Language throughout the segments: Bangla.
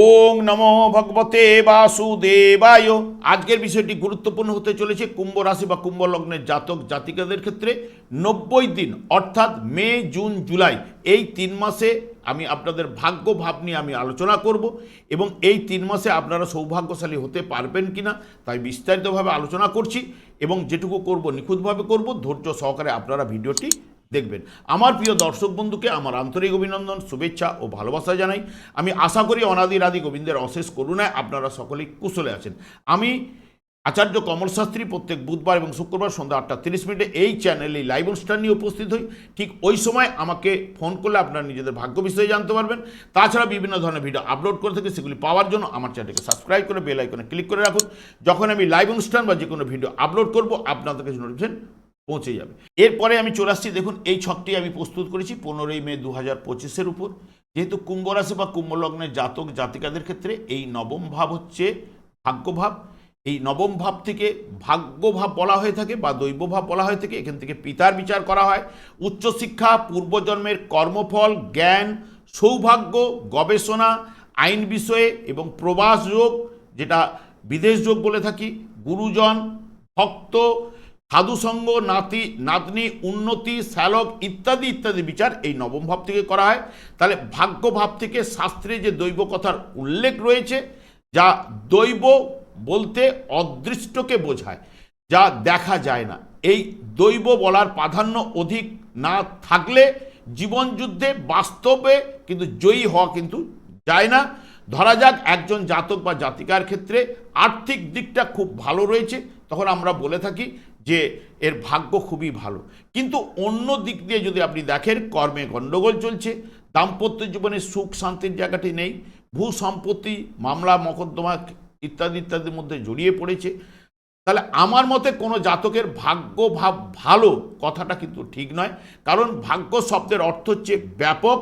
ওং নমো ভগবতে বাসুদেবায়। আজকের বিষয়টি গুরুত্বপূর্ণ হতে চলেছে কুম্ভ রাশি বা কুম্ভ লগ্নের জাতক জাতিকাদের ক্ষেত্রে। নব্বই দিন, অর্থাৎ মে, জুন, জুলাই, এই তিন মাসে আমি আপনাদের ভাগ্য ভাব নিয়ে আমি আলোচনা করব এবং এই তিন মাসে আপনারা সৌভাগ্যশালী হতে পারবেন কিনা তাই বিস্তারিতভাবে আলোচনা করছি এবং যেটুকু করব, নিখুঁতভাবে করব। ধৈর্য সহকারে আপনারা ভিডিওটি দেখবেন। আমার প্রিয় দর্শক বন্ধুকে আমার আন্তরিক অভিনন্দন, শুভেচ্ছা ও ভালোবাসা জানাই। আমি আশা করি অনাদির আদি গোবিন্দের অশেষ করুণায় আপনারা সকলেই কুশলে আছেন। আমি আচার্য কমল শাস্ত্রী প্রত্যেক বুধবার এবং শুক্রবার সন্ধ্যা আটটা তিরিশ মিনিটে এই চ্যানেলে লাইভ অনুষ্ঠান নিয়ে উপস্থিত হই। ঠিক ওই সময় আমাকে ফোন করলে আপনারা নিজেদের ভাগ্য বিষয়ে জানতে পারবেন। তাছাড়া বিভিন্ন ধরনের ভিডিও আপলোড করে থাকি, সেগুলি পাওয়ার জন্য আমার চ্যানেলকে সাবস্ক্রাইব করে বেল আইকনে ক্লিক করে রাখুন। যখন আমি লাইভ অনুষ্ঠান বা যে কোনো ভিডিও আপলোড করব, আপনাদের কাছে নোটিফিকেশন পৌঁছে যাবে। এরপরে আমি চলে আসছি, দেখুন, এই ছকটি আমি প্রস্তুত করেছি পনেরোই মে দু হাজার পঁচিশের উপর। যেহেতু কুম্ভ রাশি বা কুম্ভ লগ্নের জাতক, জাতিকাদের ক্ষেত্রে এই নবম ভাব হচ্ছে ভাগ্যভাব। এই নবম ভাব থেকে ভাগ্যভাব বলা হয়ে থাকে বা দৈব ভাব বলা হয়ে থাকে। এখান থেকে পিতার বিচার করা হয়। উচ্চশিক্ষা, পূর্বজন্মের কর্মফল, জ্ঞান, সৌভাগ্য, গবেষণা, আইন বিষয়ে এবং প্রবাস যোগ, যেটা বিদেশ যোগ বলে থাকি, গুরুজন, ভক্ত সাধুসঙ্গ নাতি, নাতনি, উন্নতি, শ্যালক ইত্যাদি ইত্যাদি বিচার এই নবম ভাব থেকে করা হয়। তাহলে ভাগ্য ভাব থেকে শাস্ত্রে যে দৈব কথার উল্লেখ রয়েছে, যা দৈব বলতে অদৃষ্টকে বোঝায়, যা দেখা যায় না। এই দৈব বলার প্রাধান্য অধিক না থাকলে জীবনযুদ্ধে বাস্তবে কিন্তু জয়ী হওয়া কিন্তু যায় না। ধরা যাক একজন জাতক বা জাতিকার ক্ষেত্রে আর্থিক দিকটা খুব ভালো রয়েছে, তখন আমরা বলে থাকি যে এর ভাগ্য খুবই ভালো। কিন্তু অন্য দিক দিয়ে যদি আপনি দেখেন, কর্মে গণ্ডগোল চলছে, দাম্পত্য জীবনে সুখ শান্তির জায়গাটি নেই, ভূ সম্পত্তি, মামলা, মকদ্দমা ইত্যাদি ইত্যাদির মধ্যে জড়িয়ে পড়েছে। তাহলে আমার মতে কোনো জাতকের ভাগ্য ভাব ভালো কথাটা কিন্তু ঠিক নয়। কারণ ভাগ্য শব্দের অর্থ হচ্ছে ব্যাপক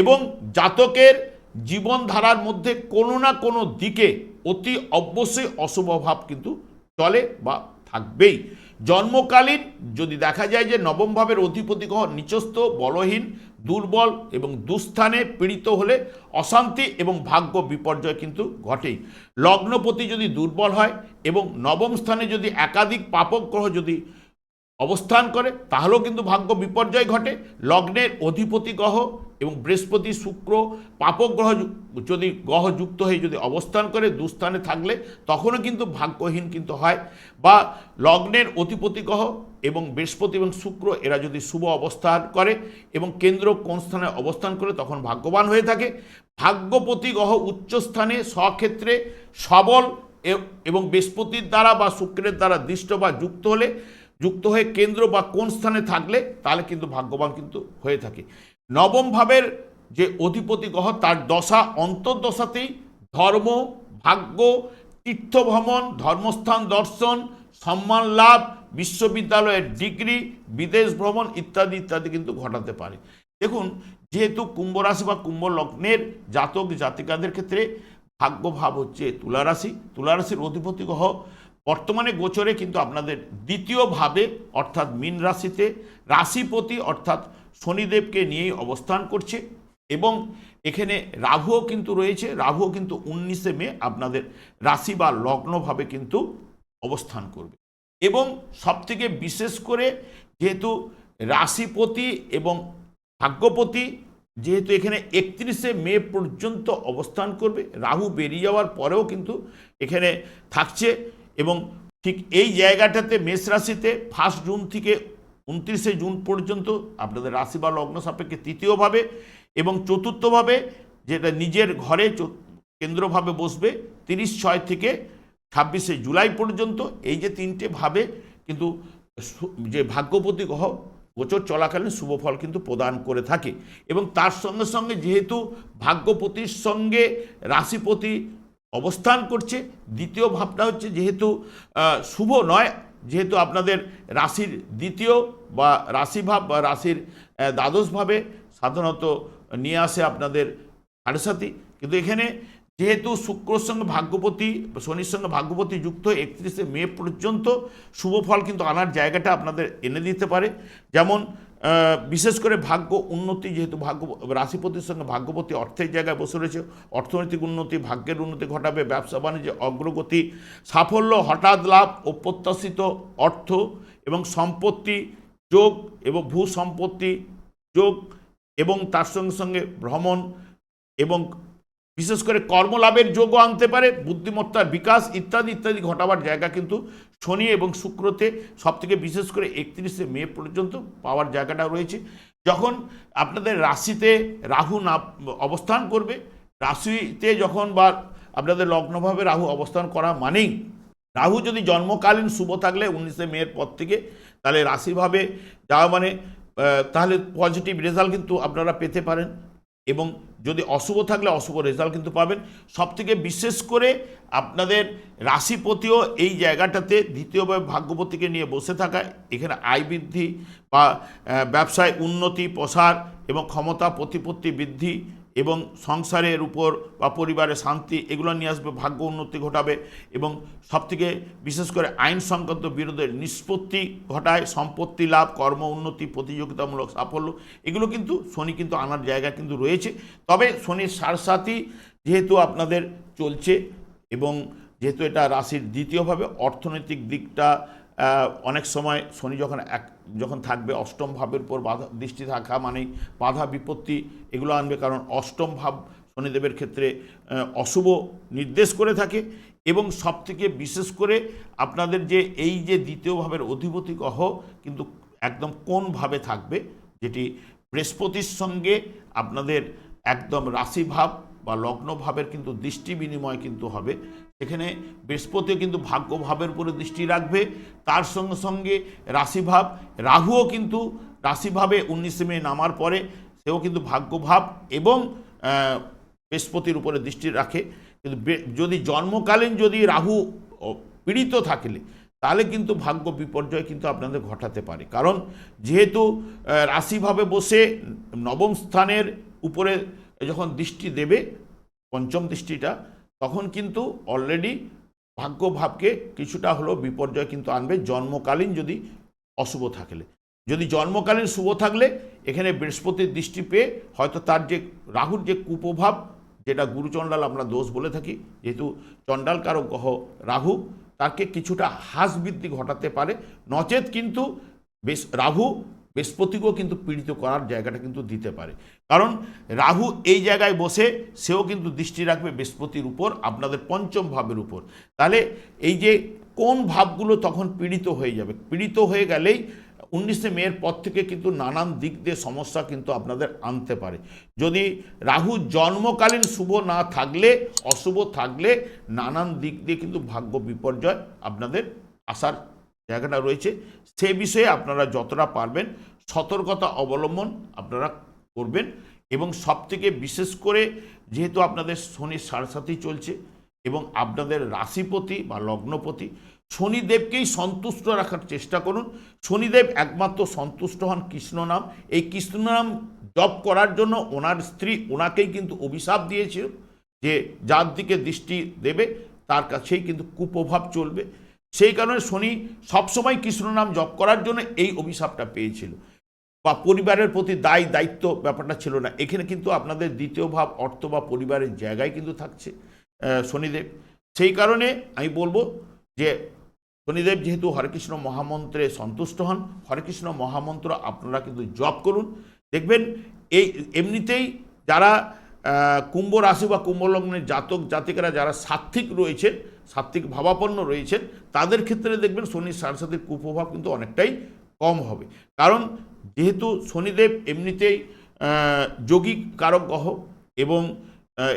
এবং জাতকের জীবনধারার মধ্যে কোনো না কোনো দিকে অতি অবশ্যই অশুভ ভাব কিন্তু চলে বা থাকবেই। জন্মকালীন, যদি দেখা যায় যে নবম ভাবের অধিপতি গ্রহ নিচস্থ, বলহীন, দুর্বল এবং দুস্থানে পীড়িত হলে অশান্তি এবং ভাগ্য বিপর্যয় কিন্তু ঘটেই। লগ্নপতি যদি দুর্বল হয় এবং নবম স্থানে যদি একাধিক পাপক গ্রহ যদি অবস্থান করে, তাহলেও কিন্তু ভাগ্য বিপর্যয় ঘটে। লগ্নের অধিপতি গ্রহ এবং বৃহস্পতি শুক্র পাপক গ্রহ যদি গ্রহ যুক্ত হয়ে যদি অবস্থান করে, দুস্থানে থাকলে তখনও কিন্তু ভাগ্যহীন কিন্তু হয়। বা লগ্নের অতিপতি গ্রহ এবং বৃহস্পতি এবং শুক্র, এরা যদি শুভ অবস্থান করে এবং কেন্দ্র কোন স্থানে অবস্থান করে তখন ভাগ্যবান হয়ে থাকে। ভাগ্যপতি গ্রহ উচ্চস্থানে স্বক্ষেত্রে সবল এবং বৃহস্পতির দ্বারা বা শুক্রের দ্বারা দৃষ্ট বা যুক্ত হলে, যুক্ত হয়ে কেন্দ্র বা কোন স্থানে থাকলে তাহলে কিন্তু ভাগ্যবান কিন্তু হয়ে থাকে। নবম ভাবের যে অধিপতি গ্রহ, তার দশা, অন্তর্দশাতেই ধর্ম, ভাগ্য তীর্থ ভ্রমণ ধর্মস্থান দর্শন, সম্মান লাভ, বিশ্ববিদ্যালয়ের ডিগ্রি, বিদেশ ভ্রমণ ইত্যাদি ইত্যাদি কিন্তু ঘটাতে পারে। দেখুন, যেহেতু কুম্ভ রাশি বা কুম্ভ লগ্নের জাতক জাতিকাদের ক্ষেত্রে ভাগ্য ভাব হচ্ছে তুলারাশি তুলারাশির অধিপতি গ্রহ বর্তমানে গোচরে কিন্তু আপনাদের দ্বিতীয় ভাবে, অর্থাৎ মীন রাশিতে, রাশিপতি অর্থাৎ শনিদেবকে নিয়েই অবস্থান করছে এবং এখানে রাহুও কিন্তু রয়েছে, রাহুও কিন্তু উনিশে মে আপনাদের রাশি বা লগ্নভাবে কিন্তু অবস্থান করবে। এবং সবথেকে বিশেষ করে যেহেতু রাশিপতি এবং ভাগ্যপতি যেহেতু এখানে একত্রিশে মে পর্যন্ত অবস্থান করবে, রাহু বেরিয়ে যাওয়ার পরেও কিন্তু এখানে থাকছে এবং ঠিক এই জায়গাটাতে মেষ রাশিতে ফার্স্ট জুন থেকে উনত্রিশে জুন পর্যন্ত আপনাদের রাশি বা লগ্ন সাপেক্ষে তৃতীয়ভাবে এবং চতুর্থভাবে যেটা নিজের ঘরে কেন্দ্রভাবে বসবে তিরিশ ছয় থেকে ছাব্বিশে জুলাই পর্যন্ত এই যে তিনটে ভাবে কিন্তু যে ভাগ্যপতি গ্রহ গোচর চলাকালীন শুভ ফল কিন্তু প্রদান করে থাকে এবং তার সঙ্গে সঙ্গে যেহেতু ভাগ্যপতির সঙ্গে রাশিপতি অবস্থান করছে দ্বিতীয় ভাবটা হচ্ছে যেহেতু শুভ নয় যেহেতু আপনাদের রাশির দ্বিতীয় বা রাশিভাব বা রাশির দ্বাদশভাবে সাধারণত নিয়ে আসে আপনাদের সাড়ে কিন্তু এখানে যেহেতু শুক্রর সঙ্গে ভাগ্যপতি, শনির সঙ্গে ভাগ্যপতি যুক্ত, একত্রিশে মে পর্যন্ত শুভ ফল কিন্তু আনার জায়গাটা আপনাদের এনে দিতে পারে। যেমন বিশেষ করে ভাগ্য উন্নতি যেহেতু ভাগ্য, রাশিপতির সঙ্গে ভাগ্যপতি অর্থের জায়গায় বসে রয়েছে, অর্থনৈতিক উন্নতি, ভাগ্যের উন্নতি ঘটাবে, ব্যবসা বাণিজ্যে অগ্রগতি, সাফল্য, হঠাৎ লাভ ও প্রত্যাশিত অর্থ এবং সম্পত্তি যোগ এবং ভূ সম্পত্তি যোগ এবং তার সঙ্গে সঙ্গে ভ্রমণ এবং বিশেষ করে কর্মলাভের যোগও আনতে পারে, বুদ্ধিমত্তার বিকাশ, ইত্যাদি ইত্যাদি ঘটাবার জায়গা কিন্তু শনি এবং শুক্রতে সবথেকে বিশেষ করে একত্রিশে মে পর্যন্ত পাওয়ার জায়গাটা রয়েছে। যখন আপনাদের রাশিতে রাহু না অবস্থান করবে, রাশিতে যখন বা আপনাদের লগ্নভাবে রাহু অবস্থান করা মানেই, রাহু যদি জন্মকালীন শুভ থাকলে উনিশে মেয়ের পর থেকে, তাহলে রাশিভাবে যাওয়া মানে তাহলে পজিটিভ রেজাল্ট কিন্তু আপনারা পেতে পারেন এবং যদি অশুভ থাকলে অশুভ রেজাল্ট কিন্তু পাবেন। সবথেকে বিশেষ করে আপনাদের রাশিপতিও এই জায়গাটাতে দ্বিতীয়ভাবে ভাগ্যপতিকে নিয়ে বসে থাকায় এখানে আয় বৃদ্ধি বা ব্যবসায় উন্নতি, প্রসার এবং ক্ষমতা প্রতিপত্তি বৃদ্ধি এবং সংসারের উপর বা পরিবারের শান্তি, এগুলো নিয়ে আসবে, ভাগ্য উন্নতি ঘটাবে এবং সবথেকে বিশেষ করে আইন সংক্রান্ত বিরোধের নিষ্পত্তি ঘটায়, সম্পত্তি লাভ, কর্ম উন্নতি, প্রতিযোগিতামূলক সাফল্য, এগুলো কিন্তু শনি কিন্তু আনার জায়গা কিন্তু রয়েছে। তবে শনির সারসাথী যেহেতু আপনাদের চলছে এবং যেহেতু এটা রাশির দ্বিতীয়ভাবে, অর্থনৈতিক দিকটা অনেক সময় শনি যখন এক যখন থাকবে, অষ্টম ভাবের উপর বাধা, দৃষ্টি থাকা মানেই বাধা, বিপত্তি, এগুলো আনবে। কারণ অষ্টম ভাব শনিদেবের ক্ষেত্রে অশুভ নির্দেশ করে থাকে এবং সবথেকে বিশেষ করে আপনাদের যে এই যে দ্বিতীয় ভাবের অধিপতি গ্রহ কিন্তু একদম কোনভাবে থাকবে, যেটি বৃহস্পতির সঙ্গে আপনাদের একদম রাশিভাব বা লগ্নভাবের কিন্তু দৃষ্টি বিনিময় কিন্তু হবে এখানে বৃহস্পতিও কিন্তু ভাগ্যভাবের উপরে দৃষ্টি রাখবে। তার সঙ্গে সঙ্গে রাশিভাব, রাহুও কিন্তু রাশিভাবে উনিশে মে নামার পরে সেও কিন্তু ভাগ্যভাব এবং বৃহস্পতির উপরে দৃষ্টি রাখে। কিন্তু যদি জন্মকালীন যদি রাহু পীড়িত থাকলে, তাহলে কিন্তু ভাগ্য বিপর্যয় কিন্তু আপনাদের ঘটাতে পারে। কারণ যেহেতু রাশিভাবে বসে নবম স্থানের উপরে যখন দৃষ্টি দেবে, পঞ্চম দৃষ্টিটা তখন কিন্তু অলরেডি ভাগ্যভাবকে কিছুটা হলেও বিপর্যয় কিন্তু আনবে। জন্মকালীন যদি অশুভ থাকলে। যদি জন্মকালীন শুভ থাকলে, এখানে বৃহস্পতির দৃষ্টি পেয়ে হয়তো তার যে রাহুর যে কুপ্রভাব, যেটা গুরুচণ্ডাল আমরা দোষ বলে থাকি, যেহেতু চণ্ডাল কারক গ্রহ রাহু, তাকে কিছুটা হ্রাস বৃদ্ধি ঘটাতে পারে। নচেত কিন্তু বেশ রাহু বৃহস্পতিকেও কিন্তু পীড়িত করার জায়গাটা কিন্তু দিতে পারে। কারণ রাহু এই জায়গায় বসে সেও কিন্তু দৃষ্টি রাখবে বৃহস্পতির উপর, আপনাদের পঞ্চম ভাবের উপর। তাহলে এই যে কোন ভাবগুলো তখন পীড়িত হয়ে যাবে? পীড়িত হয়ে গেলেই উনিশে মেয়ের পর থেকে কিন্তু নানান দিক দিয়ে সমস্যা কিন্তু আপনাদের আনতে পারে। যদি রাহু জন্মকালীন শুভ না থাকলে, অশুভ থাকলে, নানান দিক দিয়ে কিন্তু ভাগ্য বিপর্যয় আপনাদের আসার জায়গাটা রয়েছে, সে বিষয়ে আপনারা যতটা পারবেন সতর্কতা অবলম্বন আপনারা করবেন এবং সবথেকে বিশেষ করে যেহেতু আপনাদের শনির সারসাথী চলছে এবং আপনাদের রাশিপতি বা লগ্নপতি, শনিদেবকেই সন্তুষ্ট রাখার চেষ্টা করুন। শনিদেব একমাত্র সন্তুষ্ট হন কৃষ্ণ নাম। এই কৃষ্ণ নাম জপ করার জন্য ওনার স্ত্রী ওনাকেই কিন্তু অভিশাপ দিয়েছিল যে যার দিকে দৃষ্টি দেবে, তার কাছেই কিন্তু কুপ্রভাব চলবে। সেই কারণে শনি সবসময় কৃষ্ণ নাম জপ করার জন্য এই অভিশাপটা পেয়েছিল। বা পরিবারের প্রতি দায়, দায়িত্ব ব্যাপারটা ছিল না। এখানে কিন্তু আপনাদের দ্বিতীয় ভাব, অর্থ বা পরিবারের জায়গায় কিন্তু থাকছে শনিদেব। সেই কারণে আমি বলব যে শনিদেব যেহেতু হরেকৃষ্ণ মহামন্ত্রে সন্তুষ্ট হন হরেকৃষ্ণ মহামন্ত্র আপনারা কিন্তু জপ করুন। দেখবেন এই এমনিতেই যারা কুম্ভ রাশি বা কুম্ভ লগ্নের জাতক জাতিকারা যারা সাত্ত্বিক রয়েছেন সাত্ত্বিক ভাবাপন্ন রয়েছেন তাদের ক্ষেত্রে দেখবেন শনির সারসাথীর কুপ্রভাব কিন্তু অনেকটাই কম হবে। কারণ যেহেতু শনিদেব এমনিতেই যোগিক কারক গ্রহ এবং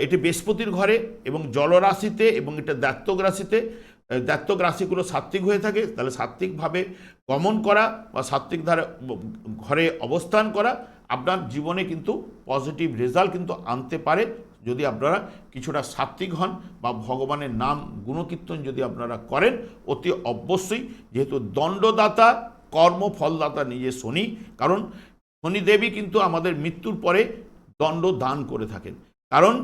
এটি বৃহস্পতির ঘরে এবং জলরাশিতে এবং এটা দ্বাত্তক রাশিতে আহ, দ্বাত্তক রাশিগুলো সাত্ত্বিক হয়ে থাকে তাহলে সাত্ত্বিকভাবে গমন করা বা সাত্ত্বিক ধারে ঘরে অবস্থান করা আপনার জীবনে কিন্তু পজিটিভ রেজাল্ট কিন্তু আনতে পারে। যদি আপনারা কিছুটা সাত্ত্বিক হন বা ভগবানের নাম গুণকীর্তন যদি আপনারা করেন, অতি অবশ্যই যেহেতু দণ্ডদাতা, কর্মফলদাতা নিজে শনি, কারণ শনিদেবী কিন্তু আমাদের মৃত্যুর পরে দণ্ড দান করে থাকেন। কারণ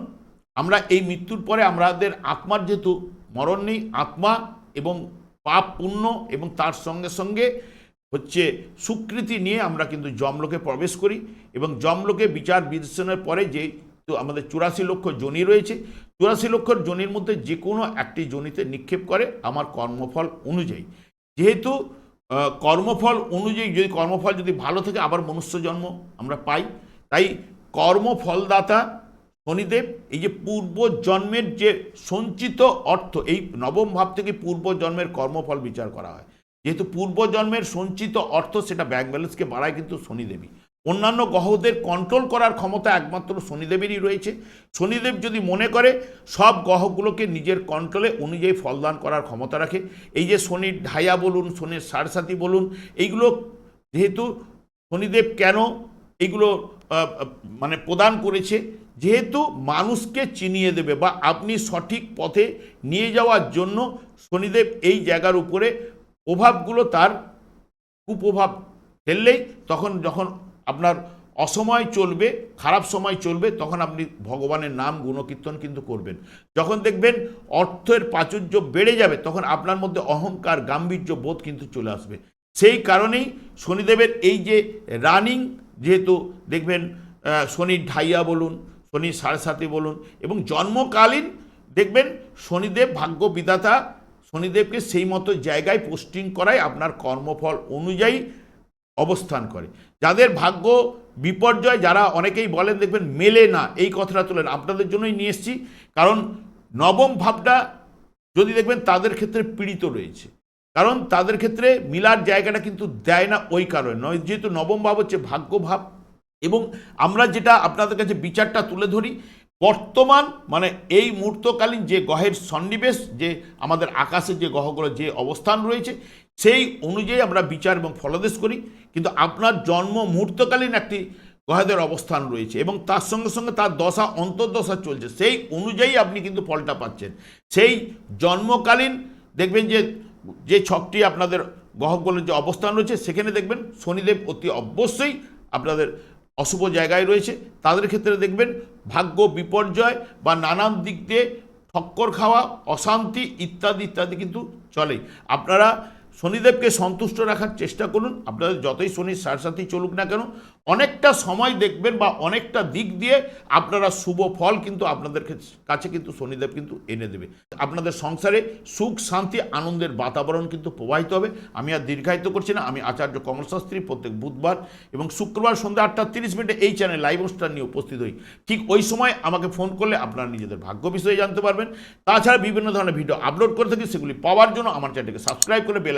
আমরা এই মৃত্যুর পরে আমাদের আত্মার যেহেতু মরণ নেই, আত্মা এবং পাপ পুণ্য এবং তার সঙ্গে সঙ্গে হচ্ছে স্বীকৃতি নিয়ে আমরা কিন্তু জমলোকে প্রবেশ করি এবং জমলোকে বিচার বিশ্লেষণের পরে যে তো আমাদের চুরাশি লক্ষ জনি রয়েছে। চুরাশি লক্ষ জনির মধ্যে যে কোনো একটি জনিতে নিক্ষেপ করে আমার কর্মফল অনুযায়ী। যেহেতু কর্মফল অনুযায়ী যদি কর্মফল যদি ভালো থাকে, আবার মনুষ্য জন্ম আমরা পাই। তাই কর্মফলদাতা শনিদেব, এই যে পূর্ব জন্মের যে সঞ্চিত অর্থ, এই নবম ভাব থেকে পূর্ব জন্মের কর্মফল বিচার করা হয়। যেহেতু পূর্ব জন্মের সঞ্চিত অর্থ সেটা ব্যাংক ব্যালেন্সকে বাড়ায়, কিন্তু শনিদেবী অন্যান্য গ্রহদের কন্ট্রোল করার ক্ষমতা একমাত্র শনিদেবেরই রয়েছে। শনিদেব যদি মনে করে, সব গ্রহগুলোকে নিজের কন্ট্রোলে অনুযায়ী ফলদান করার ক্ষমতা রাখে। এই যে শনির ঢাইয়া বলুন, শনির সারসাথী বলুন, এইগুলো যেহেতু শনিদেব কেন এগুলো মানে প্রদান করেছে, যেহেতু মানুষকে চিনিয়ে দেবে বা আপনি সঠিক পথে নিয়ে যাওয়ার জন্য শনিদেব এই জায়গার উপরে প্রভাবগুলো তার কুপ্রভাব ফেললেই তখন যখন আপনার অসময় চলবে, খারাপ সময় চলবে, তখন আপনি ভগবানের নাম গুণকীর্তন কিন্তু করবেন। যখন দেখবেন অর্থের প্রাচুর্য বেড়ে যাবে, তখন আপনার মধ্যে অহংকার, গাম্ভীর্য বোধ কিন্তু চলে আসবে। সেই কারণেই শনিদেবের এই যে রানিং, যেহেতু দেখবেন শনির ঢাইয়া বলুন, শনির সাড়ে বলুন এবং জন্মকালীন দেখবেন শনিদেব ভাগ্য বিধাতা শনিদেবকে সেই মতো জায়গায় পোস্টিং করায় আপনার কর্মফল অনুযায়ী অবস্থান করে। যাদের ভাগ্য বিপর্যয়, যারা অনেকেই বলেন, দেখবেন মেলে না, এই কথাটা তোলেন। আপনাদের জন্যই নিয়ে এসেছি, কারণ নবম ভাবটা যদি দেখবেন, তাদের ক্ষেত্রে পীড়িত রয়েছে। কারণ তাদের ক্ষেত্রে মিলার জায়গাটা কিন্তু দেয় না ওই কারণে নয়। যেহেতু নবম ভাব হচ্ছে ভাগ্য ভাব, এবং আমরা যেটা আপনাদের কাছে বিচারটা তুলে ধরি, বর্তমান মানে এই মুহূর্তকালীন যে গ্রহের সন্নিবেশ, যে আমাদের আকাশে যে গ্রহগুলো, যে অবস্থান রয়েছে সেই অনুযায়ী আমরা বিচার এবং ফলাদেশ করি, কিন্তু আপনার জন্ম মুহূর্তকালীন একটি গ্রহদের অবস্থান রয়েছে এবং তার সঙ্গে সঙ্গে তার দশা, অন্তর্দশা চলছে। সেই অনুযায়ী আপনি কিন্তু ফলটা পাচ্ছেন। সেই জন্মকালীন দেখবেন যে যে ছকটি আপনাদের গ্রহগুলোর যে অবস্থান রয়েছে, সেখানে দেখবেন শনিদেব অতি অবশ্যই আপনাদের অশুভ জায়গায় রয়েছে। তাদের ক্ষেত্রে দেখবেন ভাগ্য বিপর্যয় বা নানান দিক দিয়ে ঠক্কর খাওয়া, অশান্তি ইত্যাদি ইত্যাদি কিন্তু চলে আপনারা শনিদেবকে সন্তুষ্ট রাখার চেষ্টা করুন। আপনাদের যতই শনির সারসাথী চলুক না কেন, অনেকটা সময় দেখবেন বা অনেকটা দিক দিয়ে আপনারা শুভ ফল কিন্তু আপনাদের কাছে কিন্তু শনিদেব কিন্তু এনে দেবে। আপনাদের সংসারে সুখ, শান্তি, আনন্দের বাতাবরণ কিন্তু প্রবাহিত হবে। আমি আর দীর্ঘায়িত করছি না। আমি আচার্য কমল শাস্ত্রী, প্রত্যেক বুধবার এবং শুক্রবার সন্ধ্যা আটটা তিরিশ মিনিটে এই চ্যানেল লাইভ অনুষ্ঠান নিয়ে উপস্থিত হই। ঠিক ওই সময় আমাকে ফোন করলে আপনারা নিজেদের ভাগ্য বিষয়ে জানতে পারবেন। তাছাড়া বিভিন্ন ধরনের ভিডিও আপলোড করে থাকি, সেগুলি পাওয়ার জন্য আমার চ্যানেলকে সাবস্ক্রাইব করে বেল